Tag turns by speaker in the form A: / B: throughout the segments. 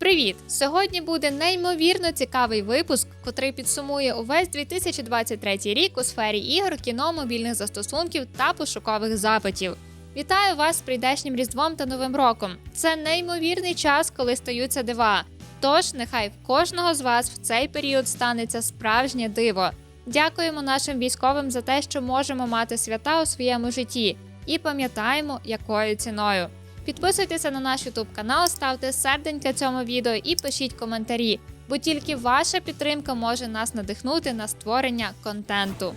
A: Привіт! Сьогодні буде неймовірно цікавий випуск, котрий підсумує увесь 2023 рік у сфері ігор, кіно, мобільних застосунків та пошукових запитів. Вітаю вас з прийдешнім Різдвом та Новим роком. Це неймовірний час, коли стаються дива. Тож нехай в кожного з вас в цей період станеться справжнє диво. Дякуємо нашим військовим за те, що можемо мати свята у своєму житті, і пам'ятаємо, якою ціною. Підписуйтеся на наш YouTube канал, ставте серденька цьому відео і пишіть коментарі, бо тільки ваша підтримка може нас надихнути на створення контенту.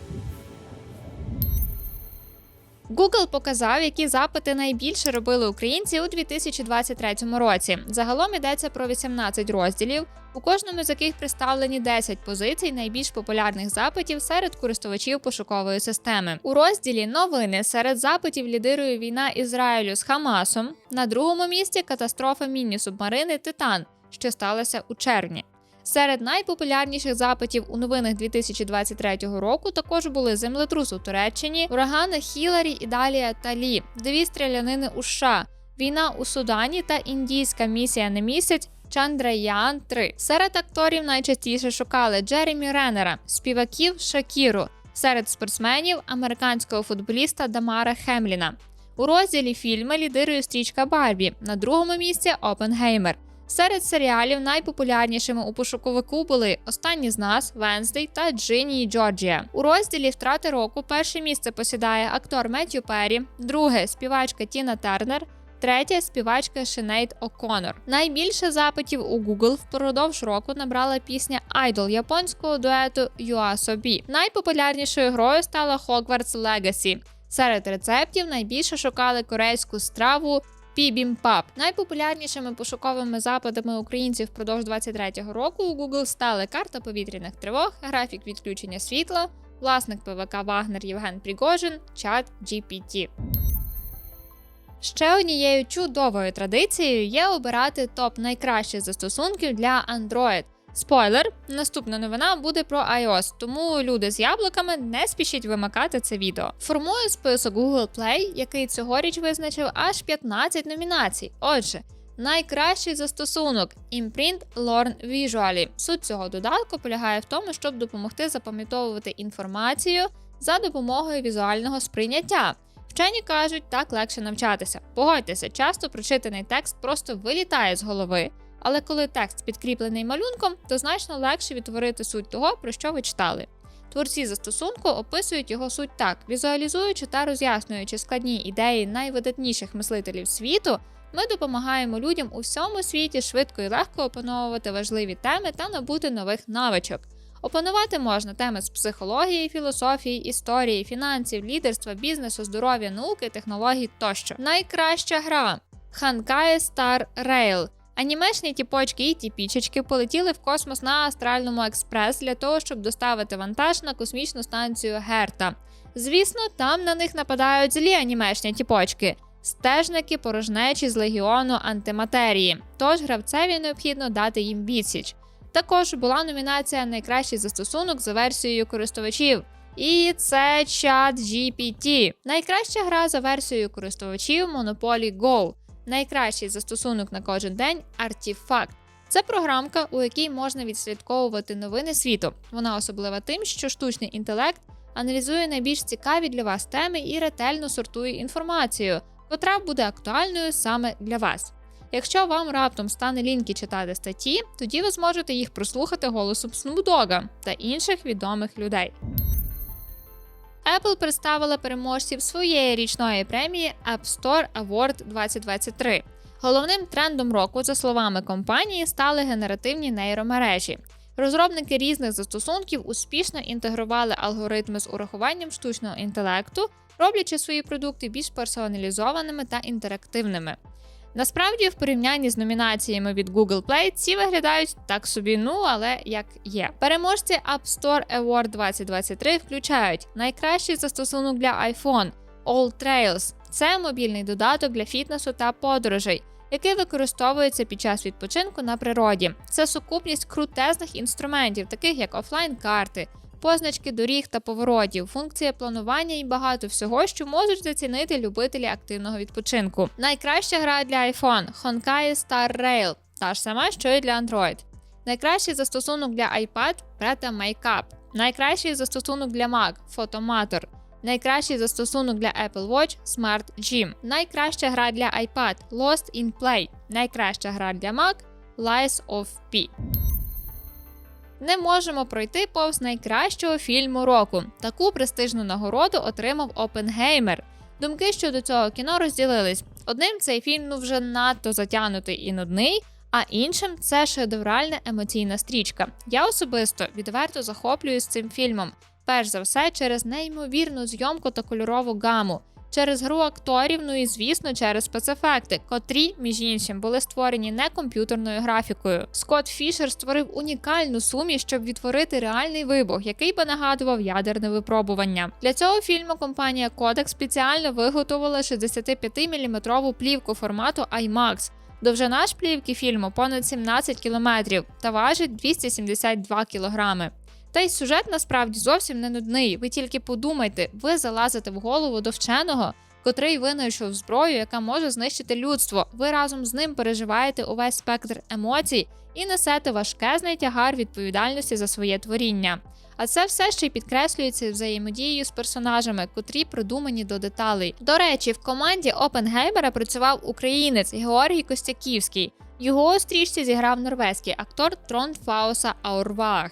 A: Google показав, які запити найбільше робили українці у 2023 році. Загалом йдеться про 18 розділів, у кожному з яких представлені 10 позицій найбільш популярних запитів серед користувачів пошукової системи. У розділі новини серед запитів лідирує війна Ізраїлю з Хамасом. На другому місці катастрофа міні-субмарини Титан, що сталося у червні. Серед найпопулярніших запитів у новинах 2023 року також були землетрус у Туреччині, урагани Хіларі, Ідалія та Лі, дві стрілянини у США, війна у Судані та індійська місія на місяць. Чандраян 3 серед акторів найчастіше шукали Джеремі Реннера, співаків Шакіру, серед спортсменів американського футболіста Дамара Хемліна. У розділі фільми лідирує стрічка Барбі. На другому місці Опенгеймер. Серед серіалів найпопулярнішими у пошуковику були Останні з нас, Венздей та Джині і Джорджія. У розділі Втрати року перше місце посідає актор Меттю Перрі, друге співачка Тіна Тернер. Третя співачка Шинейд О'Конор. Найбільше запитів у Google впродовж року набрала пісня Idol японського дуету YOASOBI. Найпопулярнішою грою стала Hogwarts Legacy. Серед рецептів найбільше шукали корейську страву Пібімпап. Найпопулярнішими пошуковими запитами українців впродовж 23-го року у Google стали карта повітряних тривог, графік відключення світла, власник ПВК Вагнер Євген Пригожин, чат GPT. Ще однією чудовою традицією є обирати топ найкращих застосунків для Android. Спойлер, наступна новина буде про iOS, тому люди з яблуками не спішіть вимикати це відео. Формую список Google Play, який цьогоріч визначив аж 15 номінацій. Отже, найкращий застосунок Imprint Learn Visually. Суть цього додатку полягає в тому, щоб допомогти запам'ятовувати інформацію за допомогою візуального сприйняття. Вчені кажуть, так легше навчатися. Погодьтеся, часто прочитаний текст просто вилітає з голови. Але коли текст підкріплений малюнком, то значно легше відтворити суть того, про що ви читали. Творці застосунку описують його суть так: візуалізуючи та роз'яснюючи складні ідеї найвидатніших мислителів світу, ми допомагаємо людям у всьому світі швидко і легко опановувати важливі теми та набути нових навичок. Опанувати можна теми з психології, філософії, історії, фінансів, лідерства, бізнесу, здоров'я, науки, технологій тощо. Найкраща гра Hankai Star Rail. Анімешні тіпочки і тіпічечки полетіли в космос на астральному експрес для того, щоб доставити вантаж на космічну станцію Герта. Звісно, там на них нападають злі анімешні тіпочки, стежники порожнечі з легіону антиматерії. Тож гравцеві необхідно дати їм відсіч. Також була номінація Найкращий застосунок за версією користувачів. І це чат GPT. Найкраща гра за версією користувачів Monopoly Go. Найкращий застосунок на кожен день Artifact. Це програмка, у якій можна відслідковувати новини світу. Вона особлива тим, що штучний інтелект аналізує найбільш цікаві для вас теми і ретельно сортує інформацію, котра буде актуальною саме для вас. Якщо вам раптом стане ліньки читати статті, тоді ви зможете їх прослухати голосом Снупдога та інших відомих людей. Apple представила переможців своєї річної премії App Store Award 2023. Головним трендом року, за словами компанії, стали генеративні нейромережі. Розробники різних застосунків успішно інтегрували алгоритми з урахуванням штучного інтелекту, роблячи свої продукти більш персоналізованими та інтерактивними. Насправді, в порівнянні з номінаціями від Google Play, ці виглядають так собі, ну але як є. Переможці App Store Award 2023 включають найкращий застосунок для iPhone All Trails. Це мобільний додаток для фітнесу та подорожей, який використовується під час відпочинку на природі. Це сукупність крутезних інструментів, таких як офлайн-карти, позначки доріг та поворотів, функція планування і багато всього, що можуть зацінити любителі активного відпочинку. Найкраща гра для iPhone Honkai Star Rail. та ж сама, що і для Android. Найкращий застосунок для iPad Preta Makeup. Найкращий застосунок для Mac Photomator. Найкращий застосунок для Apple Watch Smart Gym. Найкраща гра для iPad Lost in Play. Найкраща гра для Mac Lies of P. Не можемо пройти повз найкращого фільму року. Таку престижну нагороду отримав Опенгеймер. Думки щодо цього кіно розділились. Одним цей фільм ну вже надто затягнутий і нудний, а іншим це шедевральна емоційна стрічка. Я особисто відверто захоплююсь цим фільмом. Перш за все, через неймовірну зйомку та кольорову гаму, через гру акторів, ну і звісно, через спецефекти, котрі, між іншим, були створені не комп'ютерною графікою. Скотт Фішер створив унікальну суміш, щоб відтворити реальний вибух, який би нагадував ядерне випробування. Для цього фільму компанія Kodak спеціально виготовила 65-мм плівку формату IMAX. Довжина ж плівки фільму понад 17 кілометрів та важить 272 кілограми. Та й сюжет насправді зовсім не нудний. Ви тільки подумайте, ви залазите в голову до вченого, котрий винайшов зброю, яка може знищити людство. Ви разом з ним переживаєте увесь спектр емоцій і несете важкезний тягар відповідальності за своє творіння. А це все ще й підкреслюється взаємодією з персонажами, котрі продумані до деталей. До речі, в команді Опенгеймера працював українець Георгій Костяківський. Його у стрічці зіграв норвезький актор Трон Фауса Аурваг.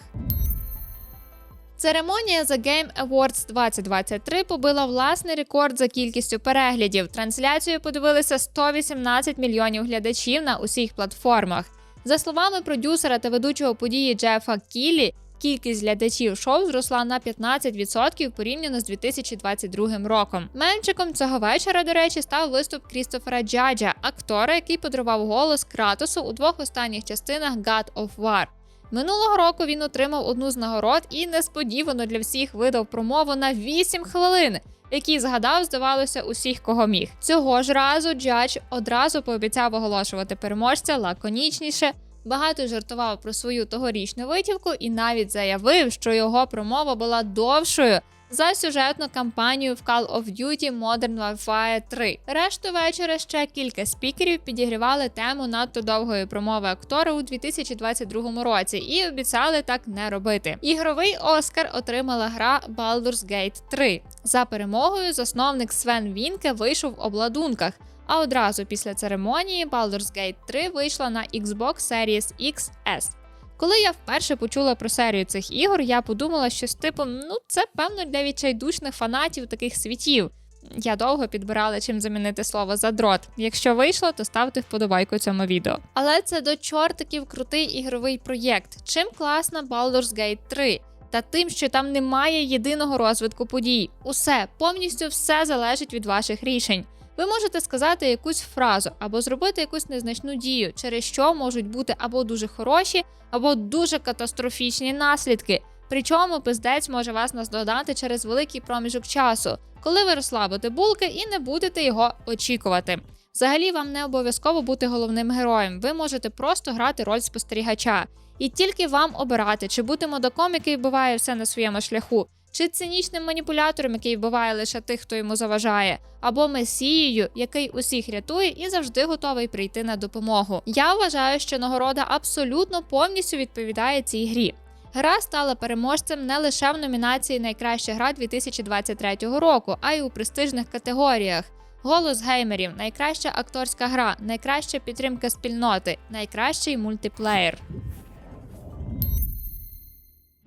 A: Церемонія The Game Awards 2023 побила власний рекорд за кількістю переглядів. Трансляцію подивилися 118 мільйонів глядачів на усіх платформах. За словами продюсера та ведучого події Джефа Кілі, кількість глядачів шоу зросла на 15% порівняно з 2022 роком. Менчиком цього вечора, до речі, став виступ Крістофера Джаджа, актора, який подарував голос Кратосу у двох останніх частинах God of War. Минулого року він отримав одну з нагород і несподівано для всіх видав промову на 8 хвилин, який згадав, здавалося, усіх, кого міг. Цього ж разу Джадж одразу пообіцяв оголошувати переможця лаконічніше. Багато жартував про свою тогорічну витівку і навіть заявив, що його промова була довшою за сюжетну кампанію в Call of Duty Modern Warfare 3. Решту вечора ще кілька спікерів підігрівали тему надто довгої промови актора у 2022 році і обіцяли так не робити. Ігровий Оскар отримала гра Baldur's Gate 3. За перемогою засновник Свен Вінке вийшов в обладунках. А одразу після церемонії Baldur's Gate 3 вийшла на Xbox Series XS. Коли я вперше почула про серію цих ігор, я подумала, що з типом, ну це певно для відчайдушних фанатів таких світів. Я довго підбирала чим замінити слово задрот. Якщо вийшло, то ставте вподобайку цьому відео. Але це до чортиків крутий ігровий проєкт. Чим класна Baldur's Gate 3? Та тим, що там немає єдиного розвитку подій. Усе повністю все залежить від ваших рішень. Ви можете сказати якусь фразу або зробити якусь незначну дію, через що можуть бути або дуже хороші, або дуже катастрофічні наслідки. Причому пиздець може вас наздогнати через великий проміжок часу, коли ви розслабите булки і не будете його очікувати. Взагалі, вам не обов'язково бути головним героєм. Ви можете просто грати роль спостерігача, і тільки вам обирати, чи бути модаком, який вбиває все на своєму шляху, чи цинічним маніпулятором, який вбиває лише тих, хто йому заважає, або месією, який усіх рятує і завжди готовий прийти на допомогу. Я вважаю, що нагорода абсолютно повністю відповідає цій грі. Гра стала переможцем не лише в номінації Найкраща гра 2023 року, а й у престижних категоріях. Голос геймерів, найкраща акторська гра, найкраща підтримка спільноти, найкращий мультиплеєр.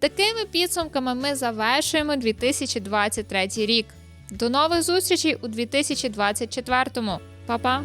A: Такими підсумками ми завершуємо 2023 рік. До нових зустрічей у 2024. Па-па!